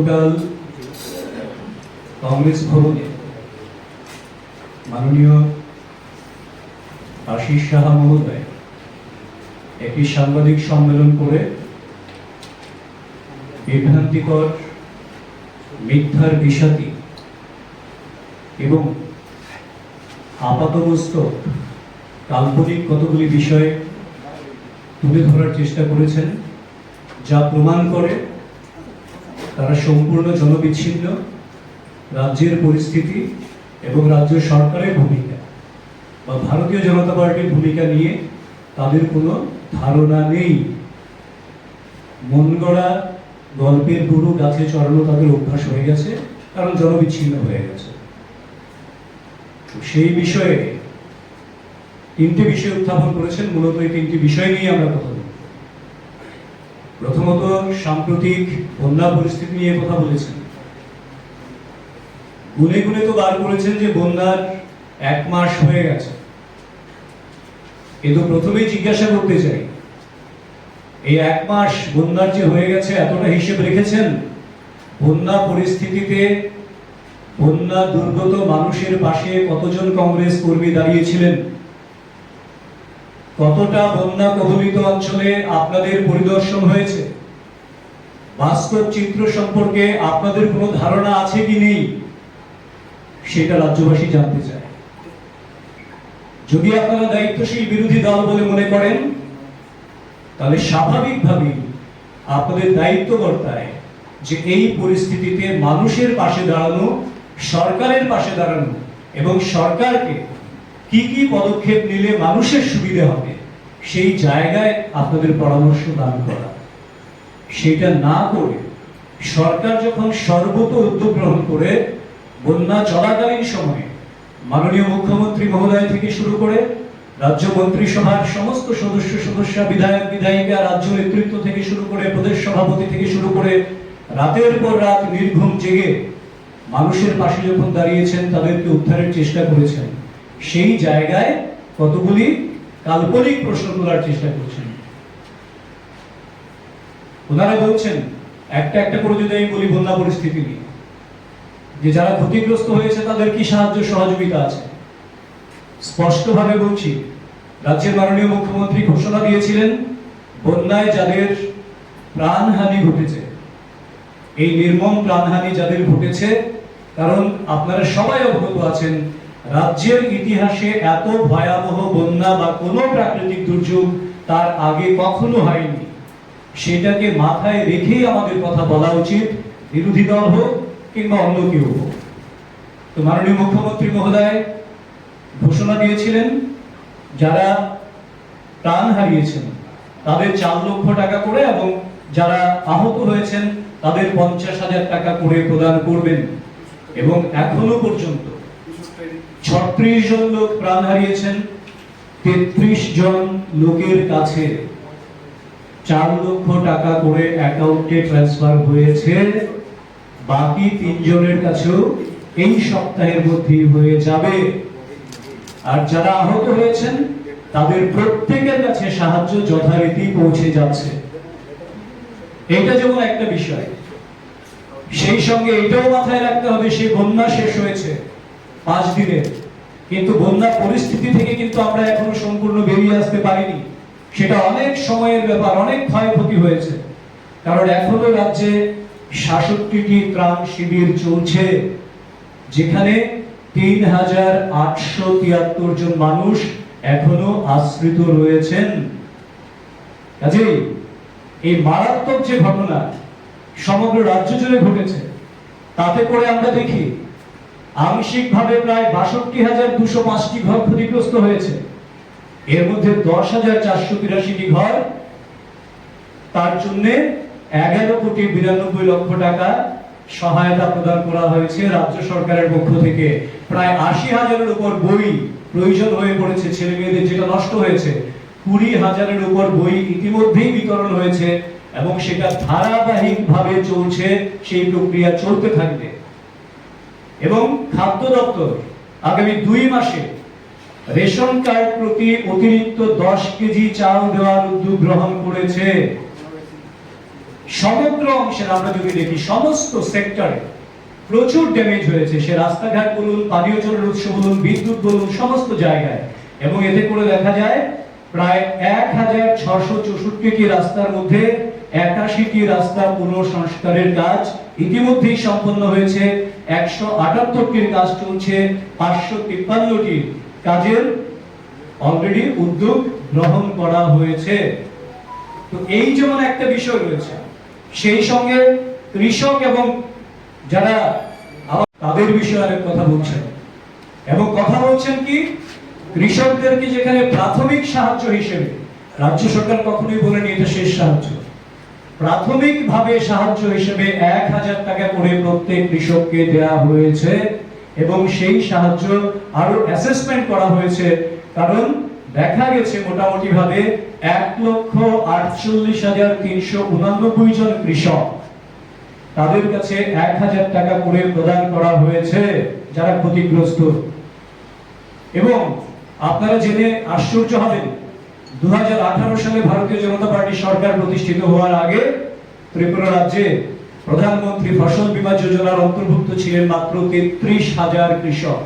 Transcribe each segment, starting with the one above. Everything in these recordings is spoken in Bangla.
গতকাল কংগ্রেস ভবনে মাননীয় আশিস সাহা মহোদয় একটি সাংবাদিক সম্মেলন করে বিভ্রান্তিকর মিথ্যার বিষাদি এবং আপাতমস্তক কাল্পনিক কতগুলি বিষয় তুলে ধরার চেষ্টা করেছেন, যা প্রমাণ করে তারা সম্পূর্ণ জনবিচ্ছিন্ন, রাজ্যের পরিস্থিতি এবং রাজ্য সরকারের ভূমিকা বা ভারতীয় জনতা পার্টির ভূমিকা নিয়ে তাদের কোনো ধারণা নেই। মন গড়া গল্পের গুরু গাছে চড়ানো তাদের অভ্যাস হয়ে গেছে, কারণ জনবিচ্ছিন্ন হয়ে গেছে। সেই বিষয়ে তিনটে বিষয় উত্থাপন করেছেন। মূলত এই তিনটি বিষয় নিয়ে আমরা কথা প্রথমত সাম্প্রতিক বন্যা পরিস্থিতি নিয়ে কথা বলেছেন। গুনে গুনে তো বার করেছেন যে বন্যার এক মাস হয়ে গেছে। কিন্তু প্রথমেই জিজ্ঞাসা করতে চাই, এই এক মাস বন্যার যে হয়ে গেছে এতটা হিসেব রেখেছেন? বন্যা পরিস্থিতিতে বন্যা দুর্গত মানুষের পাশে কতজন কংগ্রেস কর্মী দাঁড়িয়েছিলেন? কতটা বন্যা কবলিত অঞ্চলে আপনাদের পরিদর্শন হয়েছে? বাস্তব চিত্র সম্পর্কে আপনাদের কোনো ধারণা আছে কি নেই? সেটা রাজ্যবাসী জানতে চায়। যদি আপনারা দায়িত্বশীল বিরোধী দল বলে মনে করেন, তাহলে স্বাভাবিকভাবেই আপনাদের দায়িত্ব বর্তায় যে এই পরিস্থিতিতে মানুষের পাশে দাঁড়ানো, সরকারের পাশে দাঁড়ানো এবং সরকারকে কি কি পদক্ষেপ নিলে মানুষের সুবিধা হবে, সেই জায়গায় আপনাদের পরামর্শ দান করা। সেটা না করে সরকার যখন সর্বত উদ্যোগ গ্রহণ করে, বন্যা চলাকালীন সময়ে মাননীয় মুখ্যমন্ত্রী মহোদয় থেকে শুরু করে রাজ্য মন্ত্রিসভার সমস্ত সদস্য সদস্য, বিধায়ক, বিধায়িকা, রাজ্য নেতৃত্ব থেকে শুরু করে প্রদেশ সভাপতি থেকে শুরু করে রাতের পর রাত নির্ঘুম জেগে মানুষের পাশে যখন দাঁড়িয়েছেন, তাদেরকে উদ্ধারের চেষ্টা করেছেন। সেই জায়গায় কতগুলি কাল্পনিক প্রশ্ন তোলার চেষ্টা করছেন? ওনারা বলছেন, একটা একটা করে যদি আমি বলি বন্যা পরিস্থিতি নিয়ে, যে যারা ক্ষতিগ্রস্ত হয়েছে তাদের কি সাহায্য সহযোগিতা আছে? স্পষ্টভাবে বলছি, রাজ্যের মাননীয় মুখ্যমন্ত্রী ঘোষণা দিয়েছিলেন, বন্যায় যাদের প্রাণহানি ঘটেছে, এই নির্মম প্রাণহানি যাদের ঘটেছে, কারণ আপনারা সবাই অবগত আছেন রাজ্যের ইতিহাসে এত ভয়াবহ বন্যা বা কোনো প্রাকৃতিক দুর্যোগ তার আগে কখনো হয়নি। সেটাকে মাথায় রেখেই আমাদের কথা বলা উচিত, বিরোধী দল হোক কিংবা অন্য কেউ হোক। তো মাননীয় মুখ্যমন্ত্রী মহোদয়, ঘোষণা দিয়েছিলেন, যারা প্রাণ হারিয়েছেন, তাদের চার লক্ষ টাকা করে এবং যারা আহত হয়েছেন, তাদের পঞ্চাশ হাজার টাকা করে প্রদান করবেন। এবং এখনও পর্যন্ত ছত্রিশ জন লোক প্রাণ হারিয়েছেন, তেত্রিশ জন লোকের কাছে চার লক্ষ টাকা করে অ্যাকাউন্টে ট্রান্সফার হয়েছে। বাকি তিনজনের কাছেও এই সপ্তাহের মধ্যেই হয়ে যাবে। আর যারা আহত হয়েছেন, তাদের প্রত্যেকের কাছে সাহায্য যথারীতি পৌঁছে যাচ্ছে। এটা যেমন একটা বিষয়, সেই সঙ্গে এটাও মাথায় রাখতে হবে, সেই বন্যা শেষ হয়েছে। পাঁচ দিনের। কিন্তু বন্যা পরিস্থিতি থেকে কিন্তু আমরা এখনও সম্পূর্ণ বেরিয়ে আসতে পারিনি। সেটা অনেক সময়ের ব্যাপার, অনেক ক্ষয়ক্ষতি হয়েছে। কারণ এখনও রাজ্যে সাতষট্টিটি ত্রাণ শিবির চলছে, যেখানে তিন হাজার আটশো তিয়াত্তর জন মানুষ এখনও আশ্রিত রয়েছেন। কাজেই এই মারাত্মক যে ঘটনা, সমগ্র রাজ্য জুড়ে ঘটেছে, তাতে করে আমরা দেখি আংশিকভাবে প্রায় বাষট্টি হাজার দুশো পাঁচটি ঘর ক্ষতিগ্রস্ত হয়েছে। এর মধ্যে দশ হাজার চারশো তিরাশিটি ঘর তার জন্য এগারো কোটি বিরানব্বই লক্ষ টাকা সহায়তা প্রদান করা হয়েছে রাজ্য সরকারের পক্ষ থেকে। প্রায় আশি হাজারের উপর বই প্রয়োজন হয়ে পড়েছে ছেলে মেয়েদের, যেটা নষ্ট হয়েছে। কুড়ি হাজারের উপর বই ইতিমধ্যেই বিতরণ হয়েছে এবং সেটা ধারাবাহিকভাবে চলছে, সেই প্রক্রিয়া চলতে থাকবে। এবং খাদ্য দপ্তর আগামী দুই মাসে রেশন কার্ড প্রতি অতিরিক্ত দশ কেজি চাল দেওয়ার উদ্যোগ গ্রহণ করেছে। সমগ্র অংশের আমরা যদি দেখি, সমস্ত সেক্টরে প্রচুর ড্যামেজ হয়েছে। সে রাস্তাঘাট বলুন, পানীয় জলের উৎস বলুন, বিদ্যুৎ বলুন, সমস্ত জায়গায়। এবং এতে করে দেখা যায়, প্রায় এক হাজার ছশো চৌষট্টিটি রাস্তার মধ্যে একাশিটি রাস্তা পুনঃসংস্কারের কাজ ইতিমধ্যেই সম্পন্ন হয়েছে। একশো আটাত্তরটির কাজ চলছে, পাঁচশো তিপ্পান্নটি কাজের অলরেডি উদ্যোগ গ্রহণ করা হয়েছে। তো এই যেমন একটা বিষয় রয়েছে, সেই সঙ্গে কৃষক এবং যারা তাদের বিষয়ে অনেক কথা বলছেন। এবং কথা বলছেন কি, কৃষকদেরকে যেখানে প্রাথমিক সাহায্য হিসেবে, রাজ্য সরকার কখনোই বলেনি এটা শেষ সাহায্য। প্রাথমিক ভাবে সাহায্য হিসেবে এক হাজার টাকা করে প্রত্যেক কৃষককে দেওয়া হয়েছে এবং সেই সাহায্য আরও অ্যাসেসমেন্ট করা হয়েছে। কারণ দেখা গেছে মোটামুটি ভাবে এক লক্ষ আটচল্লিশ হাজার তিনশো উনানব্বই জন কৃষক তাদের কাছে এক হাজার টাকা করে প্রদান করা হয়েছে, যারা ক্ষতিগ্রস্ত। এবং আপনারা জেনে আশ্চর্য হবেন দু হাজার আঠারো সালে ভারতীয় জনতা পার্টি সরকার প্রতিষ্ঠিত হওয়ার আগে ত্রিপুরা রাজ্যে প্রধানমন্ত্রী ফসল বীমা যোজনার অন্তর্ভুক্ত ছিলেন মাত্র তেত্রিশ হাজার কৃষক।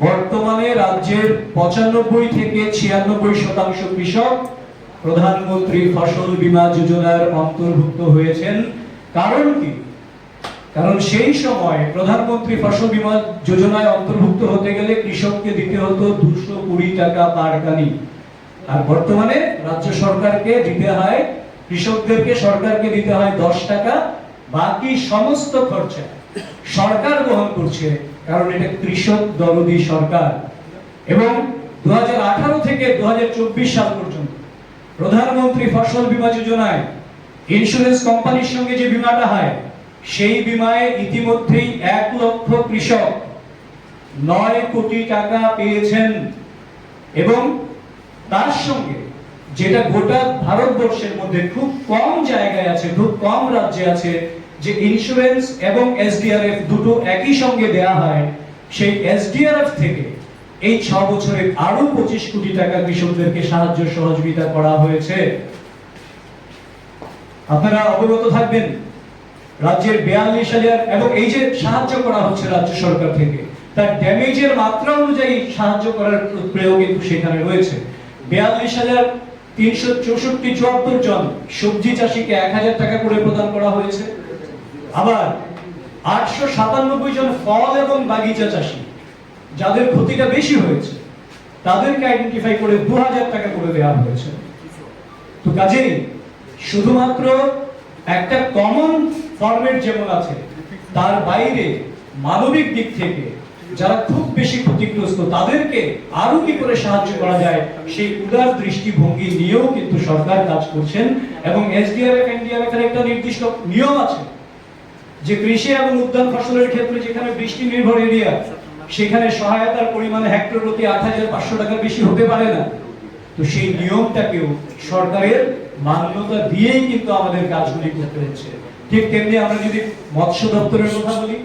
বর্তমানে রাজ্যের পঁচানব্বই থেকে ছিয়ানব্বই শতাংশ কৃষক প্রধানমন্ত্রী ফসল বীমা যোজনার অন্তর্ভুক্ত হয়েছেন। কারণ কি? কারণ সেই সময় প্রধানমন্ত্রী ফসল বীমা যোজনায় অন্তর্ভুক্ত হতে গেলে কৃষককে দিতে হতো দুশো কুড়ি টাকা পার কানি আর বর্তমানে রাজ্য সরকারকে দিতে হয়, কৃষকদেরকে সরকারকে দিতে হয় দশ টাকা, বাকি সমস্ত খরচা সরকার বহন করছে, কারণ এটা কৃষক দরদি সরকার। এবং দুহাজার আঠারো থেকে দুহাজার চব্বিশ সাল পর্যন্ত প্রধানমন্ত্রী ফসল বীমা যোজনায় ইন্স্যুরেন্স কোম্পানির সঙ্গে যে বীমাটা হয়, সেই বিমায় ইতিমধ্যেই এক লক্ষ কৃষক নয় কোটি টাকা পেয়েছেন। এবং তার সঙ্গে যেটা গোটা ভারতবর্ষের মধ্যে খুব কম জায়গায় আছে, খুব কম রাজ্যে আছে, যে ইন্স্যুরেন্স এবং এসডিআরএফ দুটো একই সঙ্গে দেয়া হয়, সেই এসডিআরএফ থেকে এই ছ বছরে আরও পঁচিশ কোটি টাকা কৃষকদেরকে সাহায্য সহযোগিতা করা হয়েছে। আপনারা অবগত থাকবেন, রাজ্যের বিয়াল্লিশ হাজার এবং এই যে সাহায্য করা হচ্ছে রাজ্য সরকার থেকে, তার ড্যামেজের মাত্রা অনুযায়ী সাহায্য করার প্রয়োগ কিন্তু সেখানে রয়েছে। বিয়াল্লিশ হাজার তিনশো চৌষট্টি চুয়াত্তর জন সবজি চাষিকে এক হাজার টাকা করে প্রদান করা হয়েছে। আবার আটশো সাতানব্বই জন ফল এবং বাগিচা চাষি, যাদের ক্ষতিটা বেশি হয়েছে, তাদেরকে আইডেন্টিফাই করে দু হাজার টাকা করে দেওয়া হয়েছে। তো কাজেই শুধুমাত্র একটা কমন ফরম্যাট যেমন আছে, তার বাইরে মানবিক দিক থেকে যারা খুব বেশি ক্ষতিগ্রস্ত, তাদেরকে আরও কি করে সাহায্য করা যায়? সেই উদার দৃষ্টিভঙ্গি নিয়েও কিন্তু সরকার কাজ করছেন এবং এসডিআরএফ, এনডিআরএফ এর একটা নির্দিষ্ট নিয়ম আছে যে কৃষি এবং উদ্যান ফসলের ক্ষেত্রে যেখানে বৃষ্টি নির্ভর এরিয়া, সেখানে সহায়তার পরিমাণ হেক্টর প্রতি আট হাজার পাঁচশো টাকা বেশি হতে পারে না। তো সেই নিয়মটাকেও সরকারের মান্যতা দিয়েই কিন্তু আমাদের কাজগুলি করতে হচ্ছে। ঠিক তেমনি আমরা যদি মৎস্য দপ্তরের কথা বলি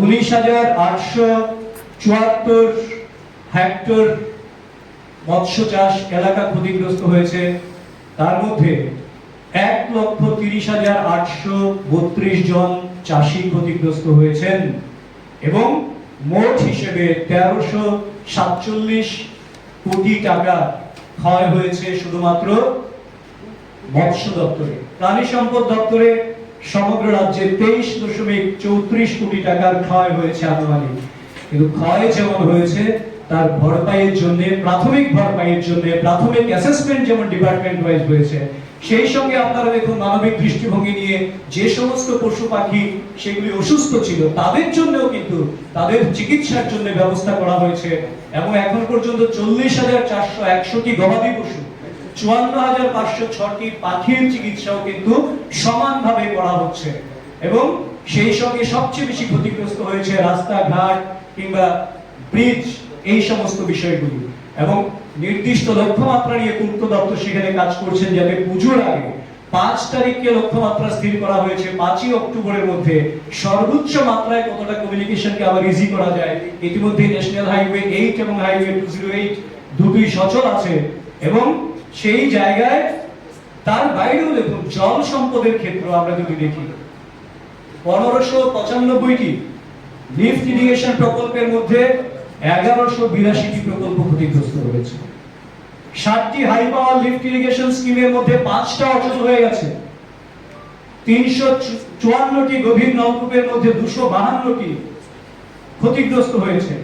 উনিশ হাজার আটশো চুয়াত্তর হেক্টর মৎস্য চাষ এলাকা ক্ষতিগ্রস্ত হয়েছে। তার মধ্যে এক লক্ষ তিরিশ হাজার আটশো বত্রিশ জন চাষি ক্ষতিগ্রস্ত হয়েছেন এবং মোট হিসেবে তেরোশো সাতচল্লিশ কোটি টাকা ক্ষয় হয়েছে শুধুমাত্র মৎস্য দপ্তরে। প্রাণী সম্পদ দপ্তরে সমগ্র রাজ্যে তেইশ দশমিক চৌত্রিশ কোটি টাকার ক্ষয় হয়েছে আনুমানিক। কিন্তু ক্ষয় যেমন হয়েছে, তার ভরপাইয়ের জন্য, প্রাথমিক ভরপাইয়ের জন্য, প্রাথমিক অ্যাসেসমেন্ট যেমন ডিপার্টমেন্ট ওয়াইজ হয়েছে, সেই সঙ্গে আপনারা দেখুন মানবিক দৃষ্টিভঙ্গি নিয়ে যে সমস্ত পশু পাখি সেগুলি অসুস্থ ছিল, তাদের জন্যও কিন্তু তাদের চিকিৎসার জন্য ব্যবস্থা করা হয়েছে। এবং এখন পর্যন্ত চল্লিশ হাজার চারশো একশোটি গবাদি পশু চুয়ান্ন হাজার পাঁচশো ছটি পাখির চিকিৎসাও কিন্তু সমানভাবে করা হচ্ছে। এবং সেই সঙ্গে সবচেয়ে বেশি ক্ষতিগ্রস্ত হয়েছে রাস্তাঘাট কিংবা ব্রিজ, এই সমস্ত বিষয়গুলি। এবং নির্দিষ্ট লক্ষ্যমাত্রা নিয়ে পূর্ত দপ্তর সেখানে কাজ করছেন যাতে পুজোর আগে পাঁচ তারিখকে লক্ষ্যমাত্রা স্থির করা হয়েছে। পাঁচই অক্টোবরের মধ্যে সর্বোচ্চ মাত্রায় কতটা কমিউনিকেশনকে আবার ইজি করা যায় ইতিমধ্যে ন্যাশনাল হাইওয়ে এইট এবং হাইওয়ে টু জিরো এইট দুটোই সচল আছে। এবং সেই জায়গায় তার বাইরেও দেখুন জল সম্পদের ক্ষেত্র আমরা যদি দেখি। পনেরোশো পঁচানব্বইটি লিফট ইরিগেশন প্রকল্পের মধ্যে এগারোশো বিরাশিটি প্রকল্প ক্ষতিগ্রস্ত হয়েছে। ষাটটি হাই পাওয়ার লিফট ইরিগেশন স্কিমের মধ্যে পাঁচটা অচল হয়ে গেছে। তিনশো চুয়ান্নটি গভীর নলকূপের মধ্যে দুশো বাহান্নটি ক্ষতিগ্রস্ত হয়েছে।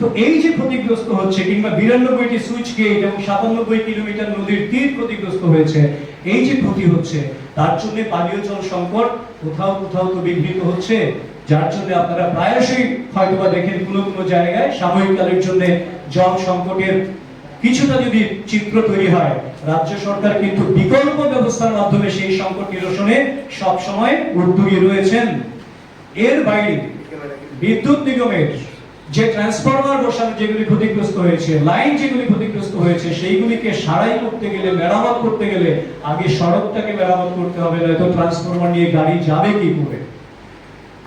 তো এই যে ক্ষতিগ্রস্ত হচ্ছে কিংবা বিরানব্বইটি সুইচ গেট এবং সাতানব্বই কিলোমিটার নদীর তীর ক্ষতিগ্রস্ত হয়েছে, এই যে ক্ষতি হচ্ছে, তার জন্য পানীয় জল সংকট কোথাও কোথাও তো বিঘ্নিত হচ্ছে। যার জন্য আপনারা প্রায়শই হয়তোবা দেখেন কোনো কোনো জায়গায় সাময়িককালের জন্য জল সংকটের কিছুটা যদি চিত্র তৈরি হয়, রাজ্য সরকার কিন্তু বিকল্প ব্যবস্থার মাধ্যমে সেই সংকট নিরসনে সবসময় উদ্যোগী রয়েছেন। এর বাইরে বিদ্যুৎ নিগমের যে ট্রান্সফরমার বসানো যেগুলি ক্ষতিগ্রস্ত হয়েছে লাইন যেগুলি ক্ষতিগ্রস্ত হয়েছে, সেইগুলিকে সারাই করতে গেলে, মেরামত করতে গেলে আগে সড়কটাকে মেরামত করতে হবে, নয়তো ট্রান্সফরমার নিয়ে গাড়ি যাবে কি করে?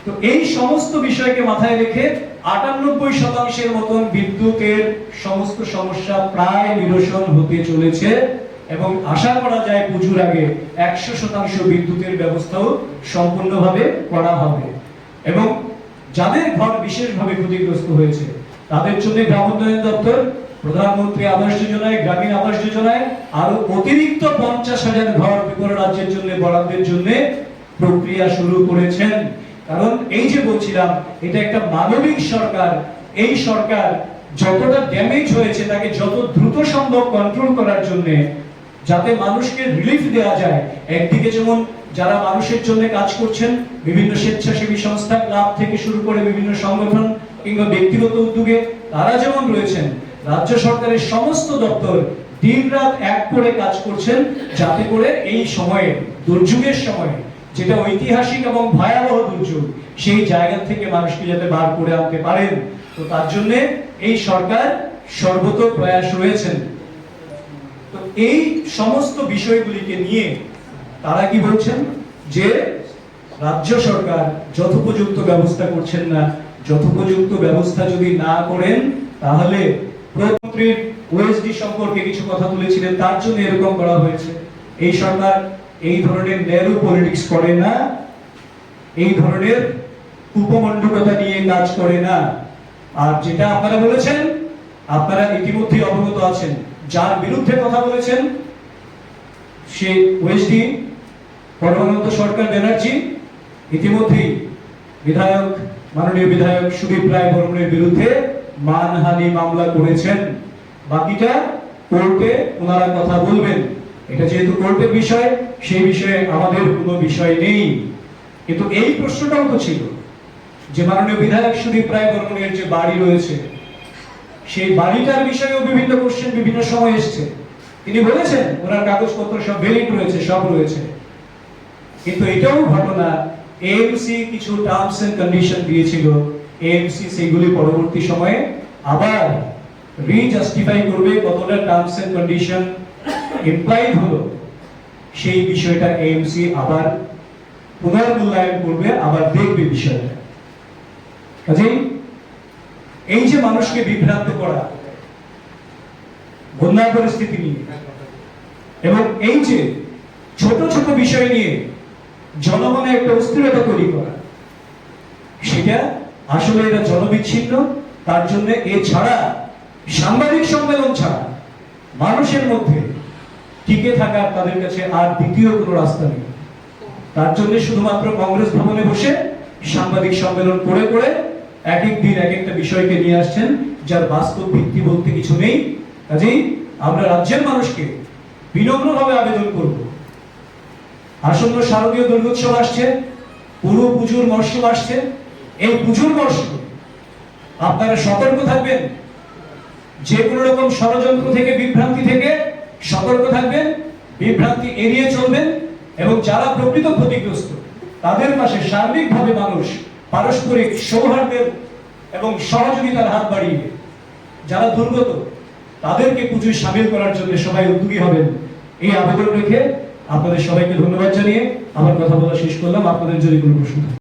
তো এই সমস্ত বিষয়কে মাথায় রেখে আটানব্বই শতাংশের মতন বিদ্যুতের সমস্ত সমস্যা প্রায় নিরসন হতে চলেছে এবং আশা করা যায় পুজোর আগে একশো শতাংশ বিদ্যুতের ব্যবস্থাও সম্পূর্ণভাবে করা হবে। এবং যাদের ঘর বিশেষভাবে ক্ষতিগ্রস্ত হয়েছে, তাদের জন্য গ্রাম উন্নয়ন দপ্তর, প্রধানমন্ত্রী আবাস যোজনায়, গ্রামীণ আবাস যোজনায় আরও অতিরিক্ত পঞ্চাশ হাজার ঘর ত্রিপুরা রাজ্যের জন্য, বরাদ্দের জন্য প্রক্রিয়া শুরু করেছেন। কারণ এই যে বলছিলাম, এটা একটা মানবিক সরকার। এই সরকার যতটা ড্যামেজ হয়েছে, তাকে যত দ্রুত সম্ভব কন্ট্রোল করার জন্য যাতে মানুষকে রিলিফ দেওয়া যায়। একদিকে যেমন যারা মানুষের জন্য কাজ করছেন, বিভিন্ন স্বেচ্ছাসেবী সংস্থা, ক্লাব থেকে শুরু করে বিভিন্ন সংগঠন কিংবা ব্যক্তিগত উদ্যোগে তারা যেমন রয়েছেন, রাজ্য সরকারের সমস্ত দপ্তর দিনরাত এক করে কাজ করছেন যাতে করে এই সময়ে, দুর্যোগের সময়ে, যেটা ঐতিহাসিক এবং ভয়াবহ দুর্যোগ, সেই জায়গা থেকে মানুষকে যাতে বার করে আনতে পারেন। তো তার জন্য এই সরকার সর্বত প্রয়াস রয়েছেন। তো এই সমস্ত বিষয়গুলিকে নিয়ে তারা কি বলছেন? যে রাজ্য সরকার যথোপযুক্ত ব্যবস্থা করছেন না, যথোপযুক্ত ব্যবস্থা যদি না করেন, তাহলে প্রধানমন্ত্রীর ওএসডি সম্পর্কে কিছু কথা তুলেছিলেন তার জন্য এরকম করা হয়েছে। এই সরকার এই ধরনের ন্যারো পলিটিক্স করে না, এই ধরনের উপমণ্ডলতা নিয়ে কাজ করে না। আর যেটা আপনারা বলেছেন, আপনারা ইতিমধ্যে অবগত আছেন যার বিরুদ্ধে কথা বলেছেন সে ওএসডি পরমানন্দ সরকার ব্যানার্জি। ইতিমধ্যেই বিধায়ক, মাননীয় বিধায়ক সুদীপ রায় বর্মনের বিরুদ্ধে মানহানি মামলা করেছেন। বাকিটা কোর্টে ওনারা কথা বলবেন। এটা যেহেতু কোর্টের বিষয়, সেই বিষয়ে আমাদের কোনো বিষয় নেই। কিন্তু এই প্রশ্নটাও তো ছিল যে মাননীয় বিধায়ক সুদীপ রায় বর্মনের যে বাড়ি রয়েছে সেই বাড়িটার বিষয়েও বিভিন্ন কোশ্চেন বিভিন্ন সময় এসছে। তিনি বলেছেন, ওনার কাগজপত্র সব ভ্যালিড রয়েছে, সব রয়েছে। কিন্তু এটাও ঘটনা এএমসি কিছু টার্মস এন্ড কন্ডিশন দিয়েছিল। এএমসি সেগুলি পরবর্তী সময়ে আবার রিজাস্টিফাই করবে কতটা টার্মস এন্ড কন্ডিশন ইমপ্লাইড হলো। সেই বিষয়টা এএমসি আবার পুনর্মূল্যায়ন করবে, আবার দেখবে বিষয়টা। কাজেই এই যে মানুষকে বিভ্রান্ত করা, বন্যার পরিস্থিতি নিয়ে, এবং এই যে ছোট ছোট বিষয় নিয়ে জনমনে একটা অস্থিরতা তৈরি করা, সেটা আসলে এটা জনবিচ্ছিন্ন, তার জন্য এছাড়া সাংবাদিক সম্মেলন ছাড়া মানুষের মধ্যে টিকে থাকার তাদের কাছে আর দ্বিতীয় কোনো রাস্তা নেই। তার জন্য শুধুমাত্র কংগ্রেস ভবনে বসে সাংবাদিক সম্মেলন করে করে এক এক দিন এক একটা বিষয়কে নিয়ে আসছেন, যার বাস্তব ভিত্তি বলতে কিছু নেই। কাজেই আমরা রাজ্যের মানুষকে বিনম্রভাবে আবেদন করব। আসন্ন শারদীয় দুর্গোৎসব আসছে, পুরো পুজোর মরশুম আসছে। এই পুজোর মরশুম আপনারা সতর্ক থাকবেন। যে কোনো রকম ষড়যন্ত্র থেকে, বিভ্রান্তি থেকে সতর্ক থাকবেন, বিভ্রান্তি এড়িয়ে চলবেন এবং যারা প্রকৃত ক্ষতিগ্রস্ত, তাদের পাশে সার্বিকভাবে মানুষ পারস্পরিক সৌহার্দ্যের এবং সহযোগিতার হাত বাড়িয়ে যারা দুর্গত, তাদেরকে পুজোয় সামিল করার জন্য সবাই উদ্যোগী হবেন এই আবেদন রেখে আপনাদের সবাইকে ধন্যবাদ জানিয়ে আমার কথা বলা শেষ করলাম আপনাদের যদি কোনো প্রশ্ন।